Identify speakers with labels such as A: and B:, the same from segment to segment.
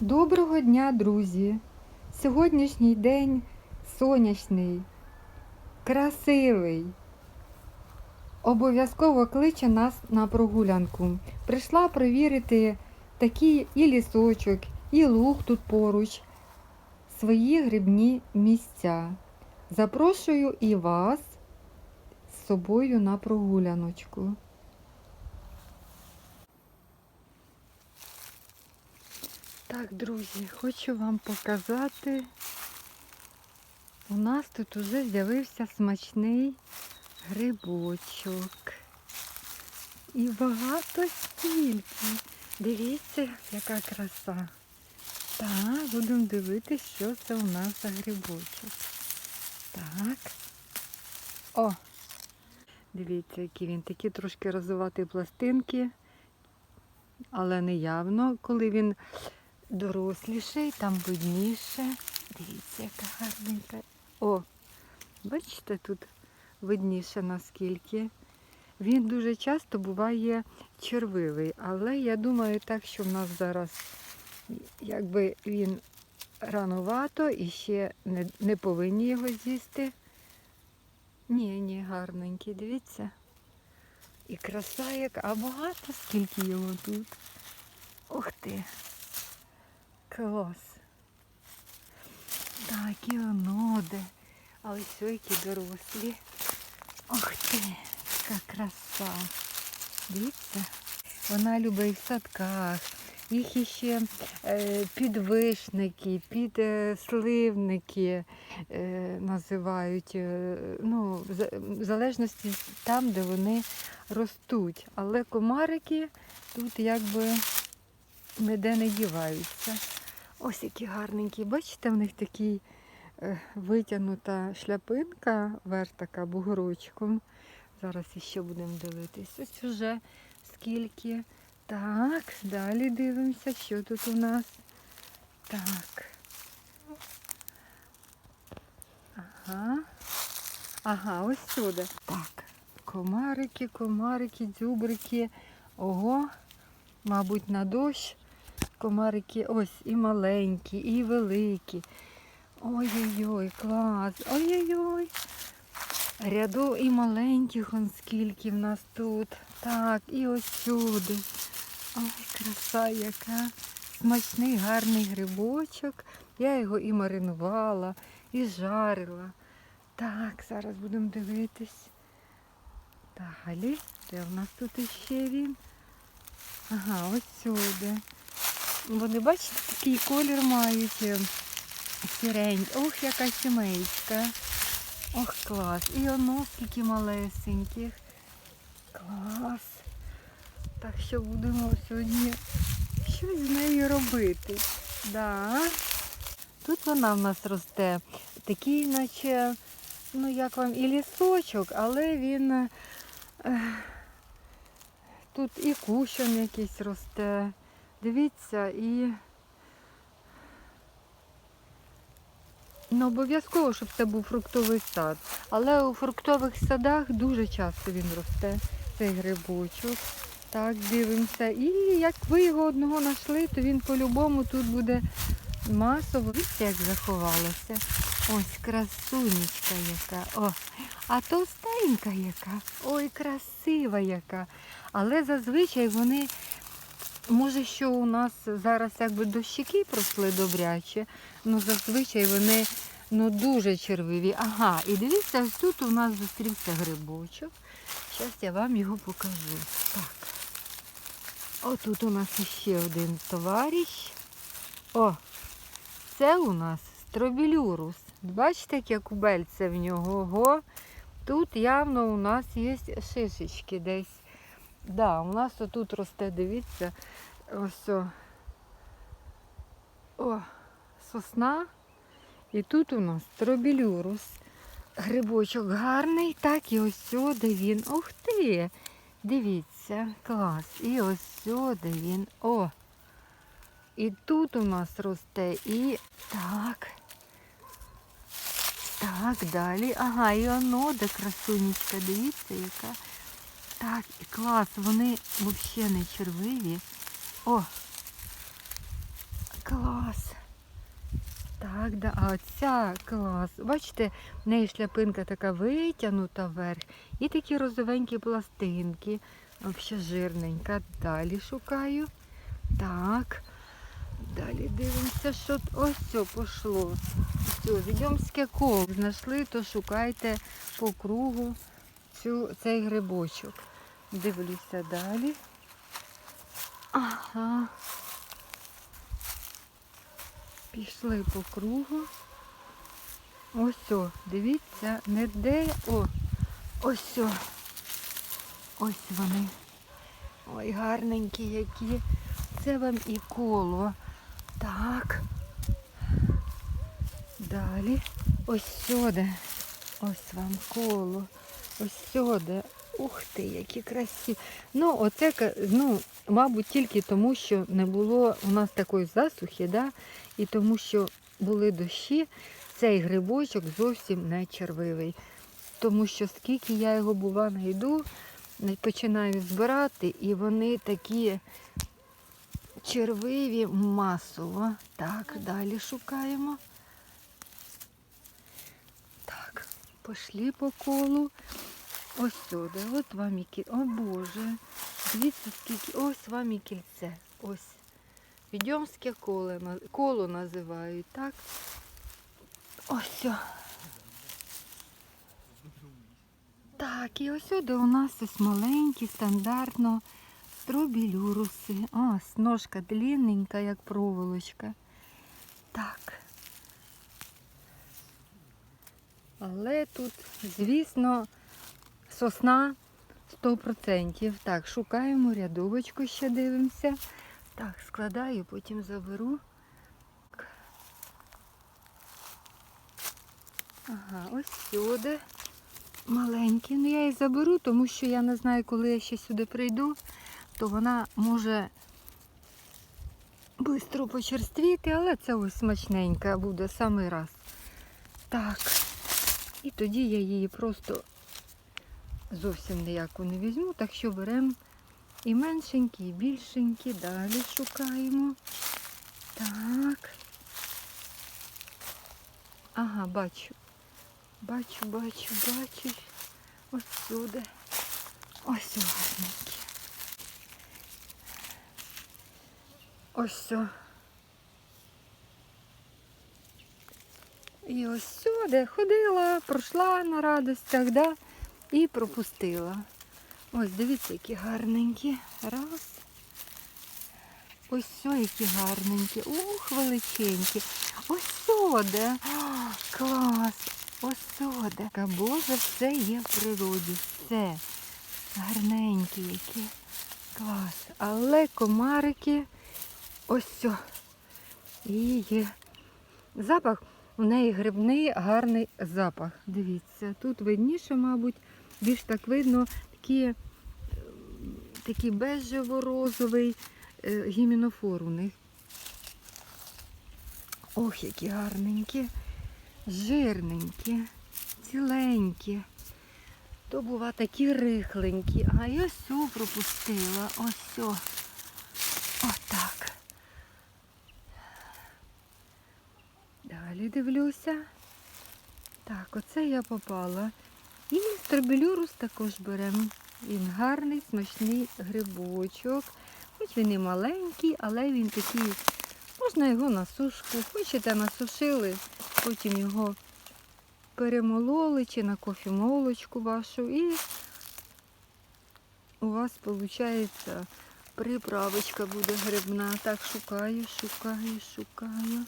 A: Доброго дня, друзі! Сьогоднішній день сонячний, красивий. Обов'язково кличе нас на прогулянку. Прийшла перевірити такий і лісочок, і луг тут поруч, свої грибні місця. Запрошую і вас з собою на прогуляночку. Так, друзі, хочу вам показати. У нас тут уже з'явився смачний грибочок. І багато стільки. Дивіться, яка краса. Так, будемо дивитися, що це у нас за грибочок. Так. О! Дивіться, які він. Такі трошки розвиваті пластинки, але не явно, коли він доросліший, там видніше. Дивіться, яка гарненька. О, бачите, тут видніше наскільки. Він дуже часто буває червивий, але я думаю так, що в нас зараз якби він рановато і ще не, не повинні його з'їсти. Ні, ні, гарненький, дивіться. І краса яка, а багато скільки його тут. Ух ти. Клас. Так, і оноде. А ось які дорослі. Ох ти, яка краса. Дивіться, вона любить в садках. Їх іще е, підвишники, підсливники е, називають. Е, ну, в в залежності там, де вони ростуть. Але комарики тут якби ніде не діваються. Ось які гарненькі. Бачите, в них такий е, витягнута шляпинка, верх така бугорочком. Зараз іще будемо дивитись. Ось уже скільки. Так, далі дивимося, що тут у нас. Так. Ага. Ага, ось сюди. Так. Комарики, комарики, дзюбрики. Ого, мабуть, на дощ. Комарики ось і маленькі, і великі. Ой-ой-ой, клас. Ой-ой-ой. Ряду і маленьких он скільки в нас тут. Так, і ось сюди. Ой, краса яка. Смачний, гарний грибочок. Я його і маринувала, і жарила. Так, зараз будемо дивитись. Далі, де в нас тут іще він? Ага, ось сюди. Вони, бачите, такий колір мають е, сірень. Ох, яка сімейська. Ох, клас. І оно скільки малесеньких. Клас. Так що будемо сьогодні щось з нею робити. Да. Тут вона в нас росте. Такий, наче, ну як вам, і лісочок, але він е, тут і кущом якийсь росте. Дивіться, і не обов'язково, щоб це був фруктовий сад. Але у фруктових садах дуже часто він росте, цей грибочок. Так, дивимося. І як ви його одного знайшли, то він по-любому тут буде масово. Дивіться, як заховалося. Ось красунечка яка. О, а товстенька яка. Ой, красива яка. Але зазвичай вони Може, що у нас зараз якби дощики пройшли добряче, ну зазвичай вони ну, дуже червиві. Ага, і дивіться, ось тут у нас зустрівся грибочок. Зараз я вам його покажу. Так. Отут у нас ще один товариш. О, це у нас стробілюрус. Бачите, яке кубельце в нього? Ого. Тут явно у нас є шишечки десь. Да, у нас отут росте, дивіться, ось о, о, сосна. І тут у нас тробілюрус. Грибочок гарний, так, і ось сюди він. Ух ти! Дивіться, клас. І ось сюди він. О! І тут у нас росте і так. Так, далі. Ага, і оно, де красунечка, дивіться, яка. Так, клас, вони взагалі не червиві. О! Клас! Так, да. А оця клас. Бачите, в неї шляпинка така витягнута вверх. І такі розовенькі пластинки. Взагалі жирненька. Далі шукаю. Так. Далі дивимося, що ось все пішло. Все, відьомське коло. Знайшли, то шукайте по кругу цю, цей грибочок. Дивлюся далі. Ага. Пішли по кругу. Ось, о, дивіться, не де. О, ось. О. Ось вони. Ой, гарненькі які. Це вам і коло. Так. Далі. Ось сюди. Ось вам коло. Ось сюди. Ух ти, які красиві. Ну, оце, ну, мабуть, тільки тому, що не було у нас такої засухи, да? і тому, що були дощі, цей грибочок зовсім не червивий. Тому що скільки я його бува не- починаю збирати, і вони такі червиві масово. Так, далі шукаємо. Так, пішли по колу. Ось сюди, от вам і кільце. О Боже, дивіться, скільки. Ось вам і кільце. Ось. Відьомське коло, коло називають, так? Ось. Так, і ось сюди у нас ось маленькі, стандартно стробілюруси. Ось, ножка длинненька, як проволочка. Так. Але тут, звісно, сосна 100%. Так, шукаємо рядовочку, ще дивимося. Так, складаю, потім заберу. Ага, ось сюди. Маленькі. Ну я її заберу, тому що я не знаю, коли я ще сюди прийду, то вона може швидко почерствіти, але це ось смачненька буде самий раз. Так. І тоді я її просто зовсім ніяку не візьму, так що беремо і меншенькі, і більшенькі. Далі шукаємо. Так. Ага, бачу. Бачу, бачу, бачу. Ось сюди. Ось гарненькі. Ось все. І ось сюди ходила, пройшла на радостях, да? І пропустила. Ось, дивіться, які гарненькі. Раз. Ось все, які гарненькі. Ух, величенькі. Ось сюди. Клас. Ось сюди. Боже, все є в природі. Все. Гарненькі які. Клас. Але комарики ось все. І є. Запах у неї грибний гарний запах. Дивіться, тут видніше, мабуть, більш так видно такі, е, такий бежево-розовий е, гімінофор у них. Ох, які гарненькі, жирненькі, ціленькі. То бува такі рихленькі. А я сю пропустила. Ось сьо. Отак. Далі дивлюся. Так, оце я попала. І стробелюрус також беремо. Він гарний, смачний грибочок. Хоч він і маленький, але він такий, можна його на сушку. Хочете насушили, потім його перемололи чи на кофемолочку вашу. І у вас виходить приправочка буде грибна. Так, шукаю, шукаю, шукаю.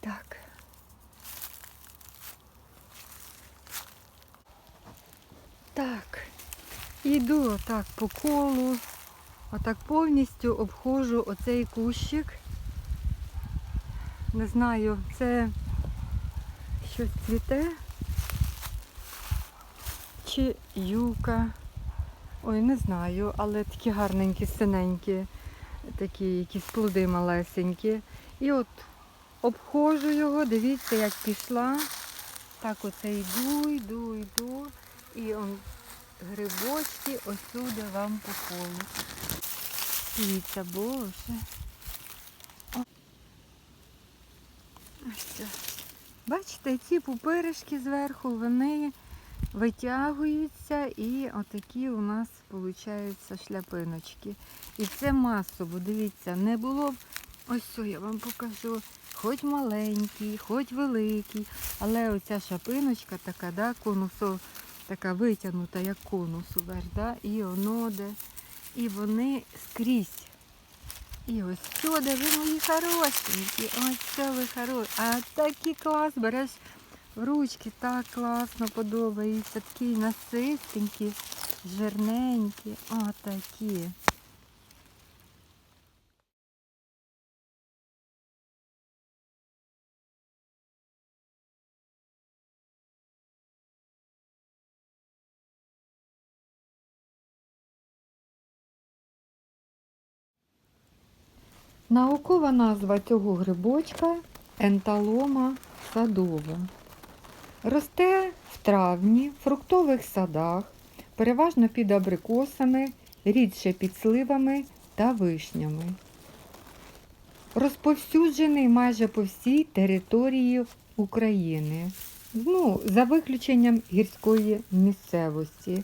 A: Так. Так. Іду отак по колу. Отак повністю обходжу оцей кущик. Не знаю, це щось цвіте. Чи юка. Ой, не знаю, але такі гарненькі, синенькі, такі якісь плоди малесенькі. І от обходжу його, дивіться, як пішла. Так оце йду, йду, йду. І грибочки осюди вам по колу. Дивіться, боже. Ось. Бачите, ці пупиришки зверху, вони витягуються і отакі у нас получаються шляпиночки. І це масово, дивіться, не було б, ось що я вам покажу, хоч маленький, хоч великий, але оця шапиночка така, да, конусо, така витягнута, як конус уверх, да, і оноде. і вони скрізь. І ось сюди ви мої хорошенькі, ось це ви хороші. А такий клас береш в ручки, так класно подобається. Такі насистенькі, жирненькі, отакі. Наукова назва цього грибочка енталома садова. Росте в травні фруктових садах, переважно під абрикосами, рідше під сливами та вишнями. Розповсюджений майже по всій території України, ну, за виключенням гірської місцевості.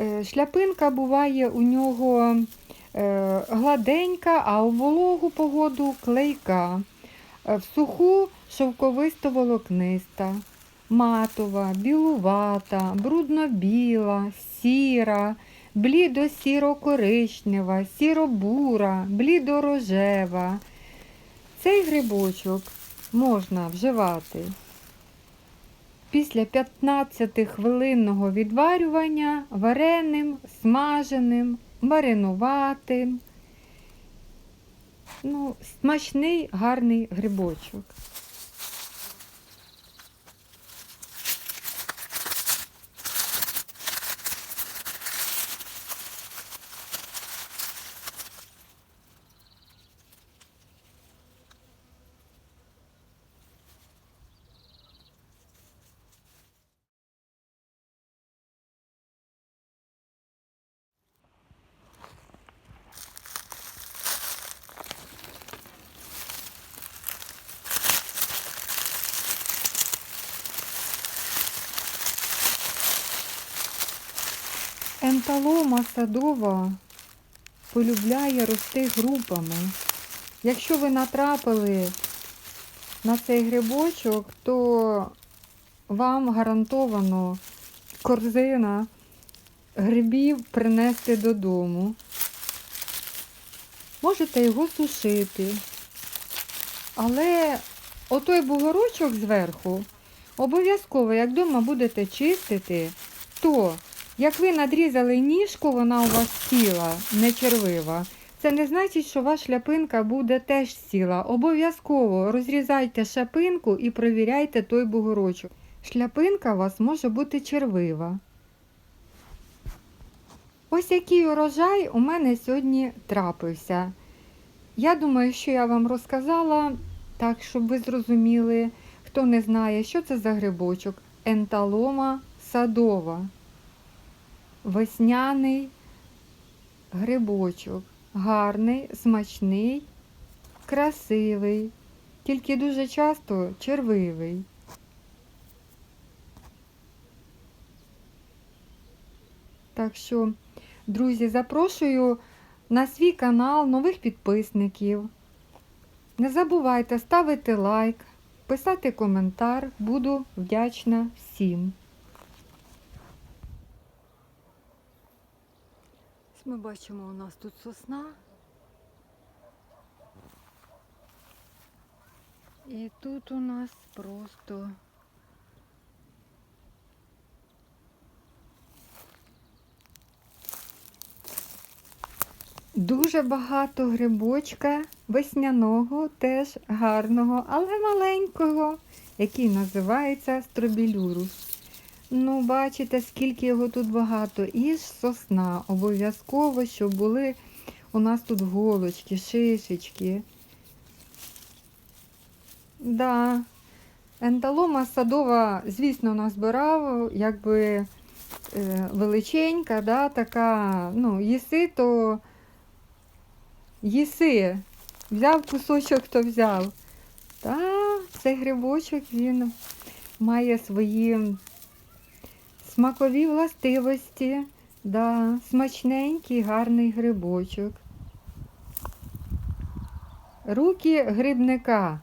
A: Е, Шляпинка буває у нього гладенька, а у вологу погоду клейка. Е, В суху шовковисто-волокниста, матова, білувата, брудно-біла, сіра, блідо-сіро-коричнева, сіро-бура, блідо-рожева. Цей грибочок можна вживати після 15-хвилинного відварювання вареним, смаженим, маринуватим. Ну, смачний, гарний грибочок. Енталома садова полюбляє рости групами. Якщо ви натрапили на цей грибочок, то вам гарантовано корзина грибів принести додому. Можете його сушити. Але отой бугорочок зверху обов'язково, як вдома будете чистити, то як ви надрізали ніжку, вона у вас ціла, не червива. Це не значить, що ваша шляпинка буде теж ціла. Обов'язково розрізайте шапинку і провіряйте той бугорочок. Шляпинка у вас може бути червива. Ось який урожай у мене сьогодні трапився. Я думаю, що я вам розказала, так, щоб ви зрозуміли, хто не знає, що це за грибочок. Енталома садова. Весняний грибочок. Гарний, смачний, красивий, тільки дуже часто червивий. Так що, друзі, запрошую на свій канал нових підписників. Не забувайте ставити лайк, писати коментар. Буду вдячна всім. Ми бачимо, у нас тут сосна. І тут у нас просто дуже багато грибочка весняного, теж гарного, але маленького, який називається стробілюрус. Ну, бачите, скільки його тут багато. І ж сосна. Обов'язково, щоб були у нас тут голочки, шишечки. Да, Енталома садова, звісно, назбирав, якби е, величенька, да, така, ну, їси, то їси. Взяв кусочок, то взяв. Та цей грибочок він має свої смакові властивості. Да, смачненький, гарний грибочок. Руки грибника.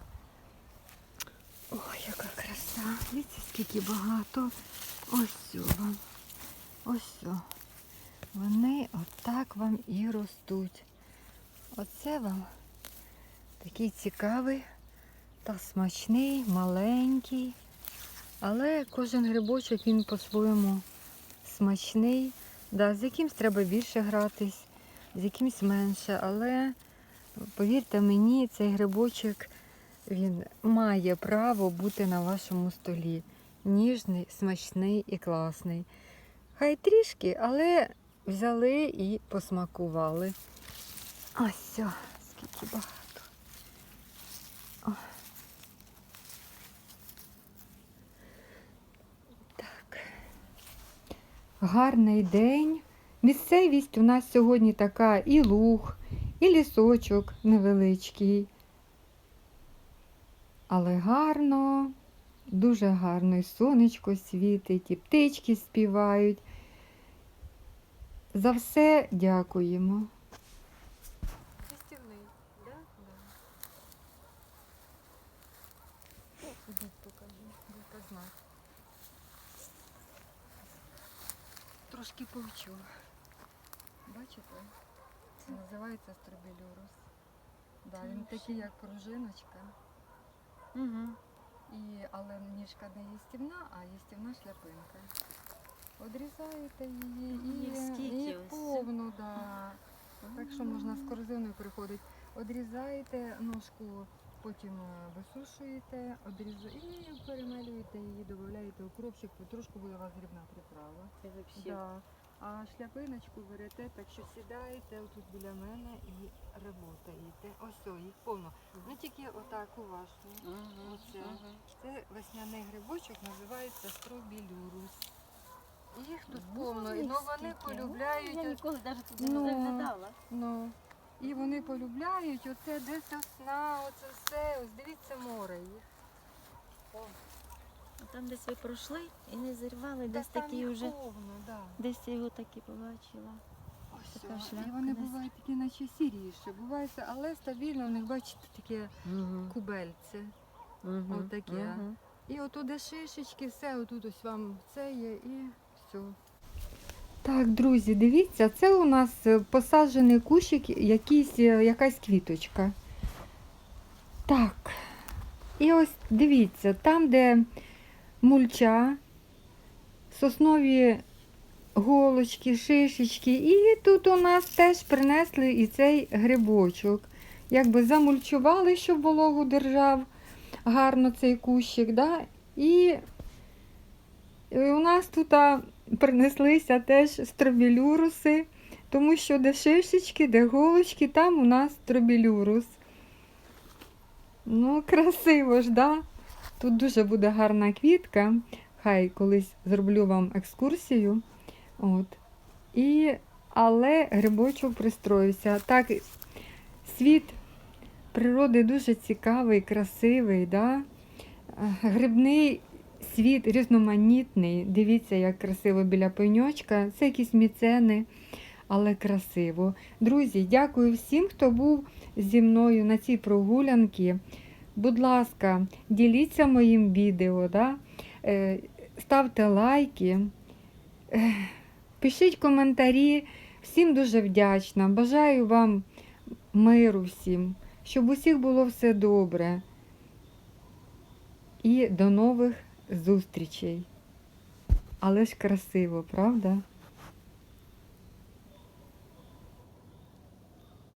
A: Ой, яка краса. Дивіться, скільки багато. Ось вам. Ось. Вони отак вам і ростуть. Оце вам такий цікавий та смачний, маленький. Але кожен грибочок він по-своєму смачний. Да, з якимсь треба більше гратись, з якимсь менше. Але повірте мені, цей грибочок він має право бути на вашому столі. Ніжний, смачний і класний. Хай трішки, але взяли і посмакували. Ось, скільки багато. Гарний день. Місцевість у нас сьогодні така і луг, і лісочок невеличкий. Але гарно, дуже гарно, і сонечко світить, і птички співають. За все дякуємо. Фестивний, да? Да. Ідіть покажу, де знак. Трошки повчу. Бачите? Це називається стробілюрус. Да, він такий, як пружиночка.
B: Угу.
A: І, але ніжка не їстівна, а їстівна шляпинка. Одрізаєте її і,
B: скільки
A: і
B: ось?
A: повну, да. так що можна з корзиною приходити. Одрізаєте ножку, потім е, висушуєте, одрізу... і перемелюєте її, додаєте укропчик, трошки буде у вас грибна приправа.
B: Це вообще.
A: Да. А шляпиночку берете, так що сідаєте тут біля мене і работаєте. Ось о, їх повно. Ну тільки отак уважно.
B: Угу.
A: Оце. Це весняний грибочок, називається стробілюрус. Їх тут повно, і ну, вони полюбляють.
B: Я ніколи навіть туди
A: Ну.
B: не заглядала.
A: Ну, і вони полюбляють оце де сосна, оце все. Ось дивіться море їх. О,
B: Там десь ви пройшли і не зірвали, десь
A: там
B: такі вже.
A: повно, да.
B: Десь я його так і побачила.
A: Ось
B: Така шляпка
A: і вони
B: десь.
A: бувають такі, наче сіріші, бувають, але стабільно, у них бачите таке
B: Угу.
A: кубельце.
B: Угу.
A: Отаке. І отуди шишечки, все, отут ось вам це є і все. Так, друзі, дивіться, це у нас е, посаджений кущик, якийсь, е, якась квіточка. Так. І ось дивіться, там, де мульча, соснові голочки, шишечки, і тут у нас теж принесли і цей грибочок. Якби замульчували, щоб вологу держав гарно цей кущик, да? і і у нас тут принеслися теж стробілюруси, тому що де шишечки, де голочки, там у нас стробілюрус. Ну, красиво ж, да? Тут дуже буде гарна квітка. Хай колись зроблю вам екскурсію. От. І, але грибочок пристроївся. Так, світ природи дуже цікавий, красивий. Да? Грибний світ різноманітний. Дивіться, як красиво біля пеньочка. Це якісь міцени, але красиво. Друзі, дякую всім, хто був зі мною на цій прогулянці. Будь ласка, діліться моїм відео, да? Е, ставте лайки, е, пишіть коментарі. Всім дуже вдячна. Бажаю вам миру всім, щоб усіх було все добре. І до нових зустрічей. Але ж красиво, правда?